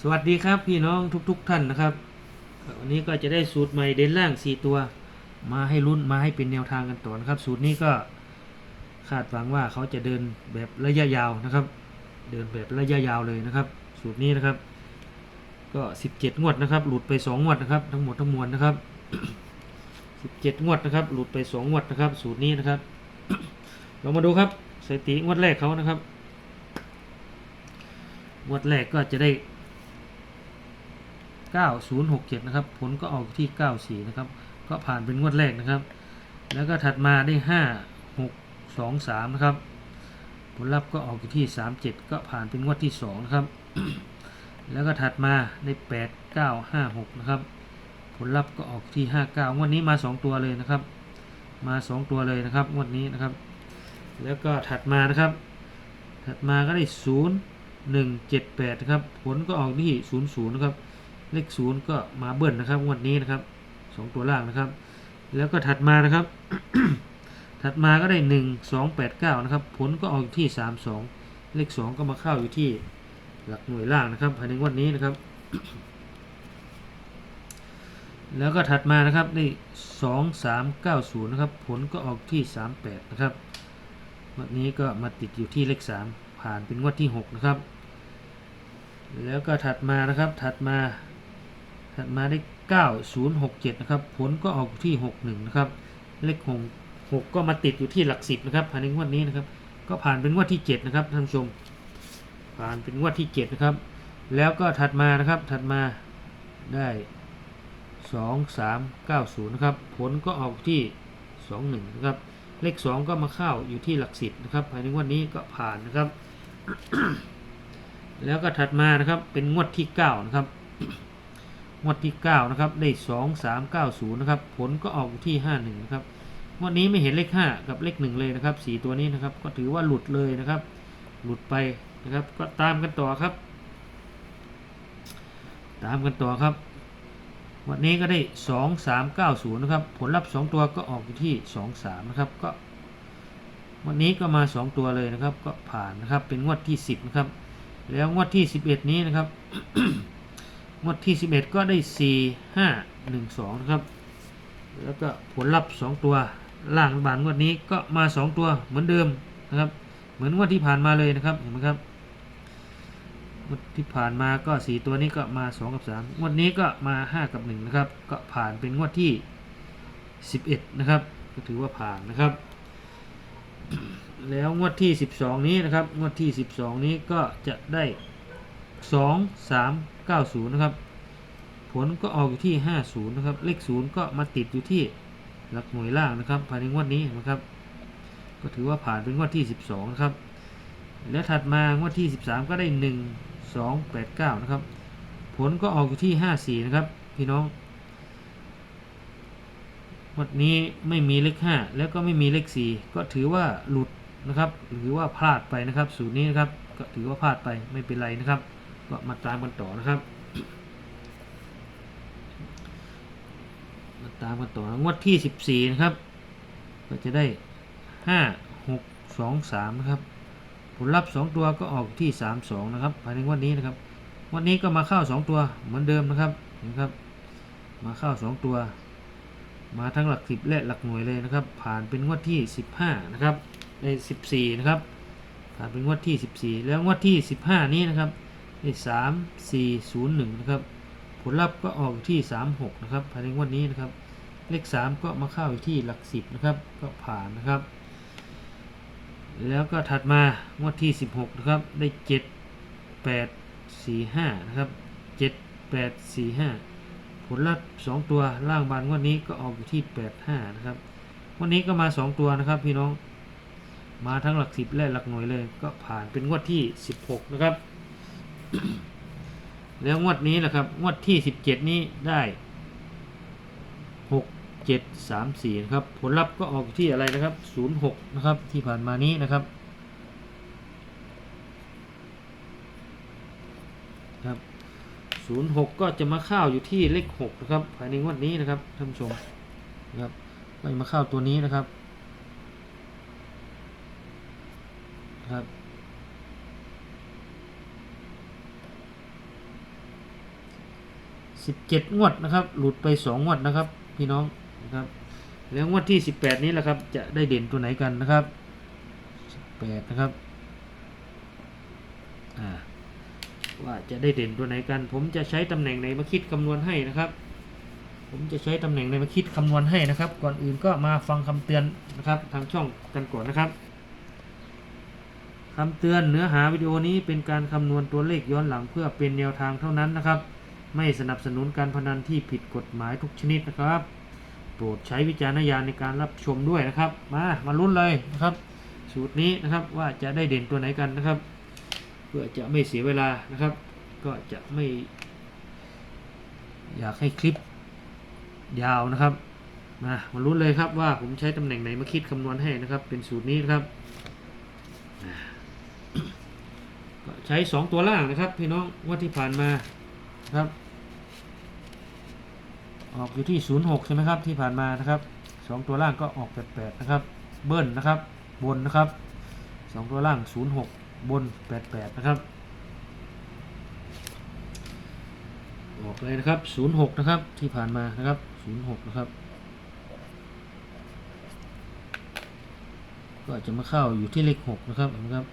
สวัสดีครับพี่น้องทุกๆทท่านนะครับวันนี้ก็จะได้สูตรใหม่เด่นล่าง 4 ตัว มาให้รุ่นมาให้เป็นแนวทางกันต่อนะครับ สูตรนี้ก็คาดหวังว่าเขาจะเดินแบบระยะยาวนะครับ เดินแบบระยะยาวเลยนะครับ สูตรนี้นะครับ ก็ 17 งวดนะครับ หลุดไป 2 งวดนะครับ ทั้งหมดทั้งมวลนะครับ 17 งวดนะครับ หลุดไป 2 งวดนะครับ สูตรนี้นะครับเรามาดูครับสถิติงวดแรกเขานะครับงวดแรกก็จะได้ 9067 นะครับ ผลก็ออกที่ 94 นะครับ ก็ผ่านเป็นงวดแรกนะครับ แล้วก็ถัดมาได้ 5 6 2 3 นะครับ ผลลัพธ์ก็ออกที่ 37 ก็ผ่านเป็นงวดที่ 2 นะครับ แล้วก็ถัดมาได้ 8 9 5 6 นะครับ ผลลัพธ์ก็ออกที่ 59 งวดนี้มา 2 ตัวเลยนะครับ มา 2 ตัวเลยนะครับ งวดนี้นะครับ แล้วก็ถัดมานะครับ ถัดมาก็ได้ 0 1 7 8 นะครับ ผลก็ออกที่ 00 นะครับ เลข0ก็มาเบิ้ลนะครับงวดนี้นะครับ2ตัวล่างนะครับ แล้วก็ถัดมานะครับ ถัดมาก็ได้1 2 8 9นะครับ ผลก็ออกอยู่ที่3 2เลข2ก็มาเข้าอยู่ที่หลักหน่วยล่างนะครับภายในงวดนี้นะครับ แล้วก็ถัดมานะครับได้2 3 9 0นะครับ ผลก็ออกที่38นะครับงวดนี้ก็มาติดอยู่ที่เลข3ผ่านเป็นงวดที่6นะครับแล้วก็ถัดมานะครับถัดมา ถัดมาได้9067 นะครับ ผลก็ออกที่ 61 นะครับ เลข6 6ก็มาติดอยู่ที่หลัก10นะครับภายในงวดนี้นะครับ ก็ผ่านเป็นงวดที่ 7 นะครับท่านผู้ชม ผ่านเป็นงวดที่ 7 นะครับ แล้วก็ถัดมานะครับถัดมาได้ 2 3 9 0 นะครับ ผลก็ออกที่ 21 นะครับ เลข 2 ก็มาเข้าอยู่ที่หลัก10นะครับภายในงวดนี้ก็ผ่านนะครับ แล้วก็ถัดมานะครับเป็นงวดที่ 9 นะครับ งวดที่ 9 นะครับ ได้ 2 3 9 0 นะครับ ผลก็ออกที่ 51 นะครับงวดนี้ไม่เห็นเลข 5 กับเลข 1 เลยนะครับ4ตัวนี้นะครับ ก็ถือว่าหลุดเลยนะครับ หลุดไปนะครับ ก็ตามกันต่อครับ ตามกันต่อครับ วันนี้ก็ได้ 2 3 9 0 นะครับ ผลลัพธ์ 2 ตัวก็ออกอยู่ที่ 2 3 นะครับ ก็ วันนี้ก็มา 2 ตัวเลยนะครับ ก็ผ่านนะครับ เป็นงวดที่ 10 นะครับ แล้วงวดที่ 11 นี้นะครับ งวดที่ 11 ก็ได้ 4 5 1 2 นะครับ แล้วก็ผลลัพธ์ 2 ตัวล่างบานงวดนี้ก็มา 2 ตัวเหมือนเดิมนะครับ เหมือนงวดที่ผ่านมาเลยนะครับเห็นไหมครับงวดที่ผ่านมาก็ 4 ตัวนี้ก็มา 2 กับ 3 งวดนี้ก็มา 5 กับ 1 นะครับ ก็ผ่านเป็นงวดที่ 11 นะครับ ก็ถือว่าผ่านนะครับ แล้วงวดที่ 12 นี้นะครับ งวดที่ 12 นี้ก็จะได้ 2 3 9 0 นะครับ ผลก็ออกอยู่ที่ 50 นะครับ เลข 0 ก็มาติดอยู่ที่หลักหน่วยล่างนะครับ ภายในงวดนี้นะครับ ก็ถือว่าผ่านเป็นงวดที่ 12 นะครับ แล้วถัดมางวดที่ 13 ก็ได้ 1 2 8 9 นะครับ ผลก็ออกอยู่ที่ 54 นะครับ พี่น้องงวันนี้ไม่มีเลข 5 แล้วก็ไม่มีเลข 4 ก็ถือว่าหลุดนะครับ หรือว่าพลาดไปนะครับ สูตรนี้นะครับ ก็ถือว่าพลาดไปไม่เป็นไรนะครับ ก็มาตามกันต่อนะครับ มาตามกันต่องวดที่14นะครับ ก็จะได้5 6 2 3นะครับ ผลลัพธ์2ตัวก็ออกที่3 2นะครับภายในวันนี้นะครับวันนี้ก็มาเข้า2ตัวเหมือนเดิมนะครับเห็นครับ มาเข้า2ตัว มาทั้งหลัก10และหลักหน่วยเลยนะครับ ผ่านเป็นงวดที่15นะครับใน14นะครับผ่านเป็นงวดที่14แล้วงวดที่15นี้นะครับ ได้3 4 0 1นะครับ ผลลัพธ์ก็ออกที่36นะครับภายในวดนี้นะครับ เลข3ก็มาเข้าอยู่ที่หลัก10นะครับก็ผ่านนะครับ แล้วก็ถัดมางวดที่16นะครับ ได้7 8 4 5นะครับ7 8 4 5ผลลัพธ์2ตัวล่างบานงวดนี้ก็ออกอยู่ที่8 5นะครับวันนี้ก็มา2ตัวนะครับพี่น้องมาทั้งหลัก10และหลักหน่วยเลยก็ผ่านเป็นงวดที่16นะครับ แล้วงวดนี้นะครับ งวดที่17นี้ได้6 7 3 4นะครับ ผลลัพธ์ก็ออกอยู่ที่อะไรนะครับ06นะครับที่ผ่านมานี้นะครับครับ06ก็จะมาเข้าอยู่ที่เลข6นะครับภายในงวดนี้นะครับท่านผู้ชมนะครับก็จะมาเข้าตัวนี้นะครับครับ สิบเจ็ดงวดนะครับ หลุดไปสองงวดนะครับ พี่น้องนะครับแล้วงวดที่สิบแปดนี้แหละครับจะได้เด่นตัวไหนกันนะครับสิบแปดนะครับอ่าว่าจะได้เด่นตัวไหนกัน ผมจะใช้ตำแหน่งไหนมาคิดคำนวณให้นะครับ ผมจะใช้ตำแหน่งไหนมาคิดคำนวณให้นะครับ ก่อนอื่นก็มาฟังคำเตือนนะครับ ทางช่องกันก่อนนะครับคำเตือนเนื้อหาวิดีโอนี้เป็นการคำนวณตัวเลขย้อนหลังเพื่อเป็นแนวทางเท่านั้นนะครับ ไม่สนับสนุนการพนันที่ผิดกฎหมายทุกชนิดนะครับ โปรดใช้วิจารณญาณในการรับชมด้วยนะครับ มามาลุ้นเลยนะครับ สูตรนี้นะครับว่าจะได้เด่นตัวไหนกันนะครับ เพื่อจะไม่เสียเวลานะครับ ก็จะไม่ อยากให้คลิปยาวนะครับ มามาลุ้นเลยครับว่าผมใช้ตำแหน่งไหนมาคิดคำนวณให้นะครับ เป็นสูตรนี้นะครับก็ใช้ 2 ตัวล่างนะครับ พี่น้องงว่าที่ผ่านมาครับ ออกอยู่ที่ 06 ใช่ไหมครับที่ผ่านมานะครับ 2 ตัวล่างก็ออก 88 นะครับ เบิ้ลนะครับบนนะครับ 2 ตัวล่าง 06 บน 88 นะครับ ออกเลยนะครับ 06 นะครับที่ผ่านมานะครับ 06 นะครับ ก็จะมาเข้าอยู่ที่เลข 6 นะครับเห็นไหมครับ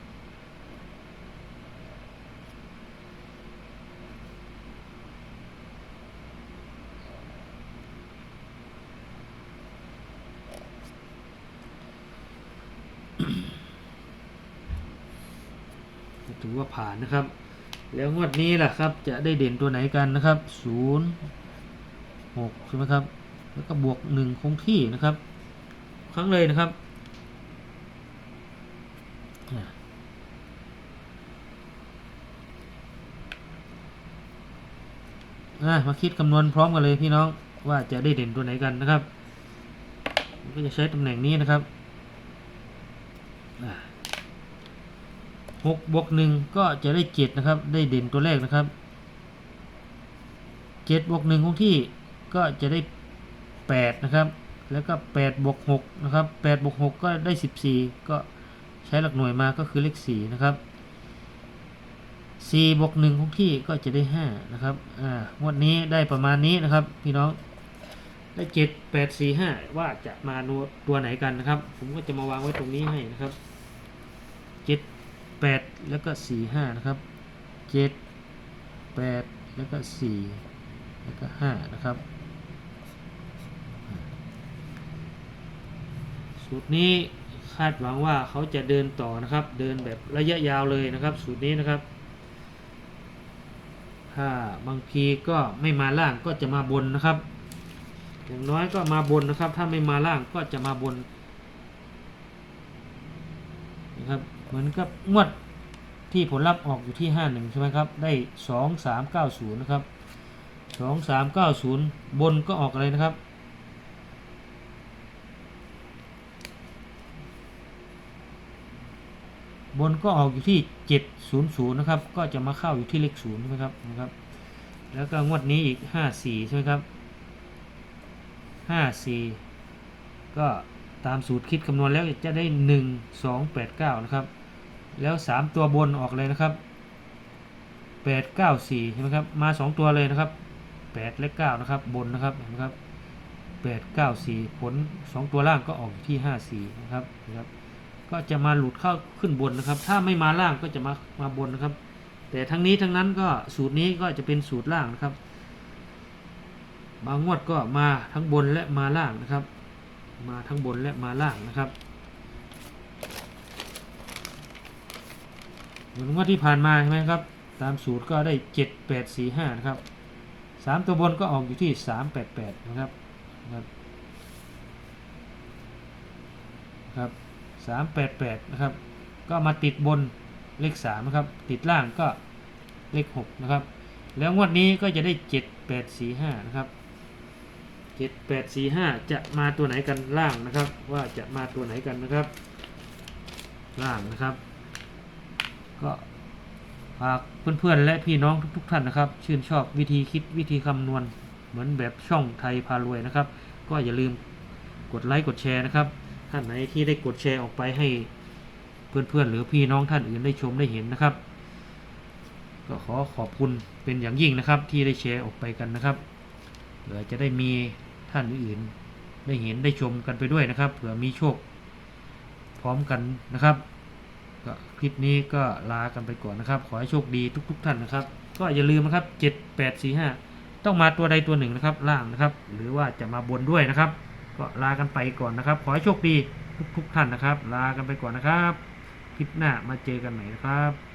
ก็ ถือว่าผ่านนะครับ แล้วงวดนี้ล่ะครับ จะได้เด่นตัวไหนกันนะครับ0 6ใช่ไหมครับ แล้วก็บวก1คงที่นะครับ ครั้งเลยนะครับมาคิดคำนวณพร้อมกันเลยพี่น้องว่าจะได้เด่นตัวไหนกันนะครับ ก็จะใช้ตำแหน่งนี้นะครับ อะหกบวกหนึ่งก็จะได้เจ็ดนะครับ ได้เด่นตัวแรกนะครับเจ็ดบวกหนึ่งคงที่ก็จะได้แปดนะครับ แล้วก็แปดบวกหกนะครับแปดบวกหกก็ได้สิบสี่ก็ใช้หลักหน่วยมาก็คือเลขสี่นะครับสี่บวกหนึ่งคงที่ก็จะได้ห้านะครับ อ่างวดนี้ได้ประมาณนี้นะครับ พี่น้อง ได้เจ็ดแปดสี่ห้าว่าจะมาตัวไหนกันนะครับ ผมก็จะมาวางไว้ตรงนี้ให้นะครับเจ็ดแปดแล้วก็สี่ห้านะครับเจ็ดแปดแล้วก็สี่แล้วก็ห้านะครับ สูตรนี้คาดหวังว่าเขาจะเดินต่อนะครับ เดินแบบระยะยาวเลยนะครับ สูตรนี้นะครับ ถ้าบางทีก็ไม่มาล่างก็จะมาบนนะครับ อย่างน้อยก็มาบนนะครับ ถ้าไม่มาล่างก็จะมาบนนะครับ เหมือนกับงวดที่ผลลัพธ์ออกอยู่ที่ 51 ใช่ไหมครับ ได้ 2390 นะครับ 2390 บนก็ออกอะไรนะครับ บนก็ออกอยู่ที่ 700 นะครับ ก็จะมาเข้าอยู่ที่เลข0ใช่ไหมครับนะครับ แล้วก็งวดนี้อีก 54 ใช่ไหมครับ 54 ก็ตามสูตรคิดคำนวณแล้วจะได้ 1 2 8 9 นะครับ แล้ว 3 ตัวบนออกเลยนะครับ 8 9 4ใช่ไหมครับมา 2 ตัวเลยนะครับ 8 และ 9 นะครับ บนนะครับเห็นไหมครับ 8 9 4 ผล 2 ตัวล่างก็ออกที่ 5 4 นะครับนะครับ ก็จะมาหลุดเข้าขึ้นบนนะครับ ถ้าไม่มาล่างก็จะมามาบนนะครับ แต่ทั้งนี้ทั้งนั้นก็สูตรนี้ก็จะเป็นสูตรล่างนะครับบางงวดก็มาทั้งบนและมาล่างนะครับ มาทั้งบนและมาล่างนะครับ เหมื อนงวดที่ผ่านมาใช่ไหมครับ ตามสูตรก็ได้เจ็ดแปดสี่ห้านะครับสามตัวบนก็ออกอยู่ที่สามแปดแปดนะครับนะครับครับสามแปดแปดนะครับ ก็มาติดบนเลขสามนะครับ ติดล่างก็เลขหกนะครับ แล้วงวดนี้ก็จะได้เจ็ดแปดสี่ห้านะครับเจ็ดแปดสี่ห้าจะมาตัวไหนกันล่างนะครับ ว่าจะมาตัวไหนกันนะครับ ล่างนะครับ ก็ฝากเพื่อนๆและพี่น้องทุกๆท่านนะครับ ชื่นชอบวิธีคิดวิธีคำนวณ เหมือนแบบช่องไทยพารวยนะครับ ก็อย่าลืมกดไลค์กดแชร์นะครับ ท่านไหนที่ได้กดแชร์ออกไปให้เพื่อนๆหรือพี่น้องท่านอื่นได้ชมได้เห็นนะครับ ก็ขอขอบคุณเป็นอย่างยิ่งนะครับ ที่ได้แชร์ออกไปกันนะครับเผื่อจะได้มีท่านอื่นได้เห็นได้ชมกันไปด้วยนะครับเผื่อมีโชคพร้อมกันนะครับ ก็คลิปนี้ก็ลากันไปก่อนนะครับ ขอให้โชคดีทุก ๆ ท่านนะครับ ก็อย่าลืมนะครับ 7 8 4 5 ต้องมาตัวใดตัวหนึ่งนะครับ ล่างนะครับ หรือว่าจะมาบนด้วยนะครับ ก็ลากันไปก่อนนะครับ ขอให้โชคดีทุก ๆ ท่านนะครับ ลากันไปก่อนนะครับ คลิปหน้ามาเจอกันใหม่นะครับ